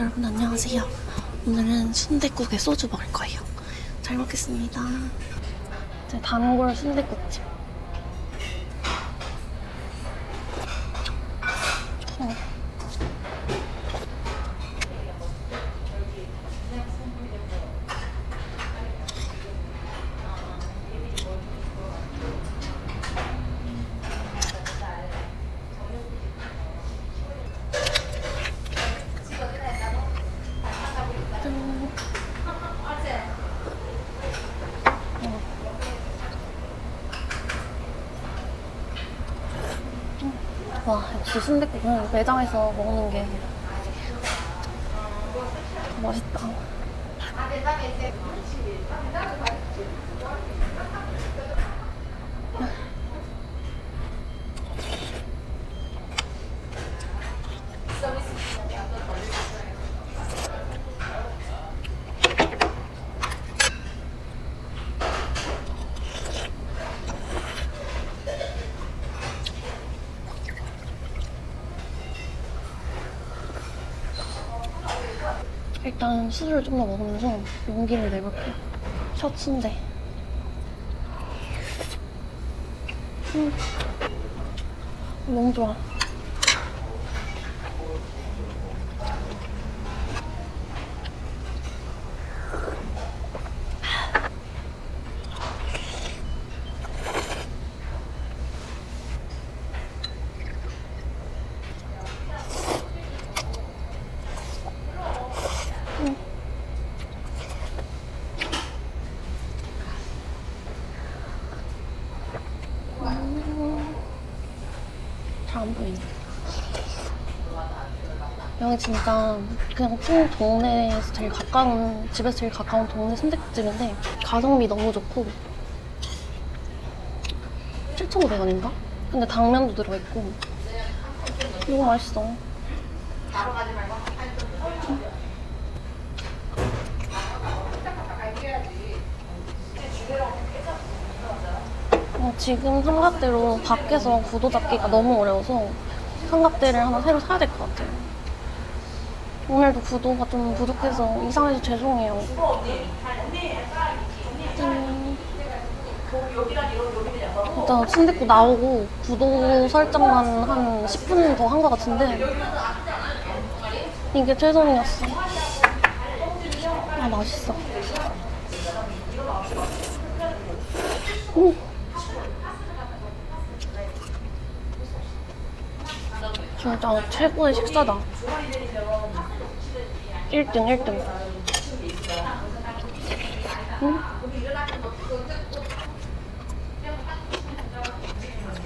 여러분 안녕하세요. 오늘은 순댓국에 소주 먹을 거예요. 잘 먹겠습니다. 제 단골 순댓국집. 와 역시 순댓국은 매장에서 먹는 게 맛있다. 일단 술을 좀 더 먹으면서 용기를 내볼게요. 첫 순대. 음. 너무 좋아. 잘 안 보이네. 여기 진짜 그냥 큰 동네에서 제일 가까운 집에서 제일 가까운 동네 순댓국집인데 가성비 너무 좋고 7,500원인가? 근데 당면도 들어있고 너무 맛있어. 어, 지금 삼각대로 밖에서 구도 잡기가 너무 어려워서 삼각대를 하나 새로 사야 될 것 같아요. 오늘도 구도가 좀 부족해서 이상해서 죄송해요. 짠. 일단 순댓국 나오고 구도 설정만 한 10분 더 한 것 같은데 이게 최선이었어. 아 맛있어. 음. 진짜 최고의 식사다. 1등, 1등. 음?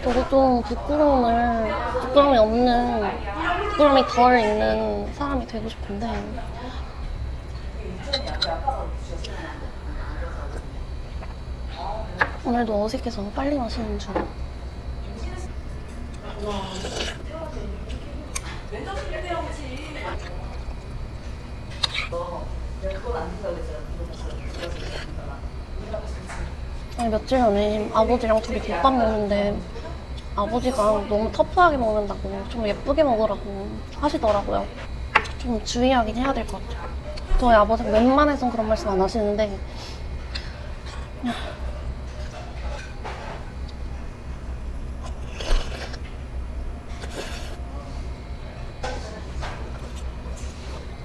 저도 좀 부끄러움을, 부끄러움이 없는, 부끄러움이 덜 있는 사람이 되고 싶은데. 오늘도 어색해서 빨리 마시는 중. 아니, 며칠 전에 아버지랑 둘이 국밥 먹는데 아버지가 너무 터프하게 먹는다고 좀 예쁘게 먹으라고 하시더라고요. 좀 주의하긴 해야 될 것 같아요. 저희 아버지가 웬만해선 그런 말씀 안 하시는데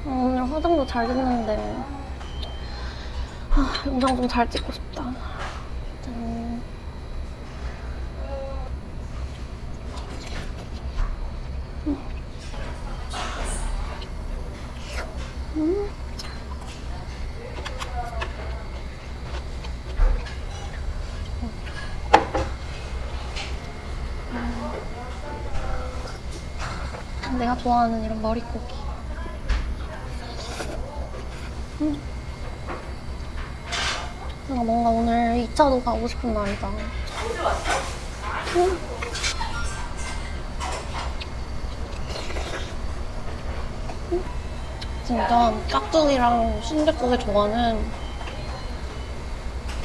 어, 오늘 화장도 잘 됐는데 아, 영상 좀 잘 찍고 싶다. 짠. 음. 음. 내가 좋아하는 이런 머릿고기. 내가 뭔가 오늘 2차도 가고 싶은 날이다. 음. 음. 진짜 깍두기랑 순댓국의 조화는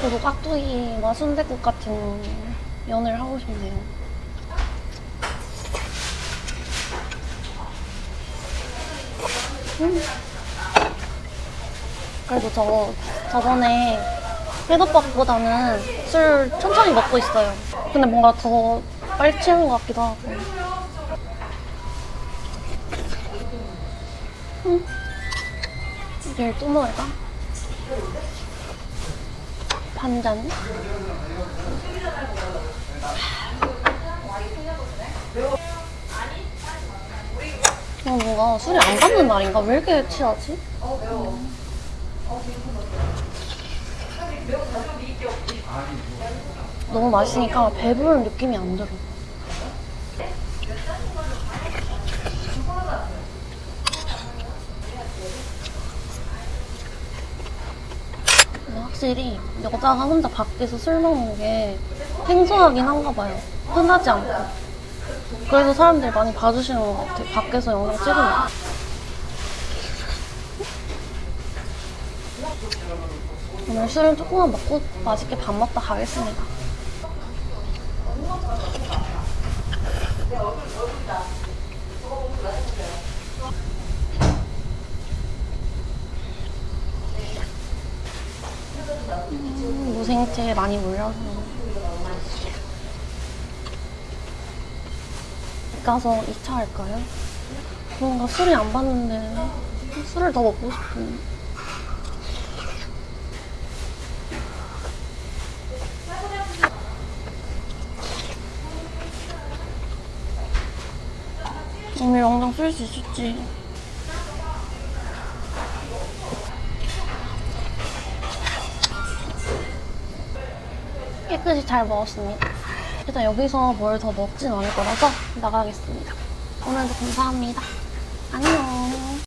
저도 깍두기와 순댓국 같은 면을 하고 싶네요. 음. 그래도 저 저번에 회덮밥보다는 술 천천히 먹고 있어요. 근데 뭔가 더 빨리 취한 것 같기도 하고. 음. 내일 또 먹을까? 반잔. 어, 뭔가 술이 안 받는 날인가? 왜 이렇게 취하지? 너무 맛있으니까 배부른 느낌이 안 들어. 확실히 여자가 혼자 밖에서 술 먹는 게 생소하긴 한가 봐요. 흔하지 않고. 그래서 사람들이 많이 봐주시는 것 같아요. 밖에서 영상 찍으면. 오늘 술은 조금만 먹고 맛있게 밥 먹다 가겠습니다. 음, 무생채 많이 물려서 가서 2차 할까요? 뭔가 술이 안 받는데 술을 더 먹고 싶은 영상 쓸수 있을지 깨끗이 잘 먹었습니다. 일단 여기서 뭘 더 먹진 않을 거라서 나가겠습니다. 오늘도 감사합니다. 안녕.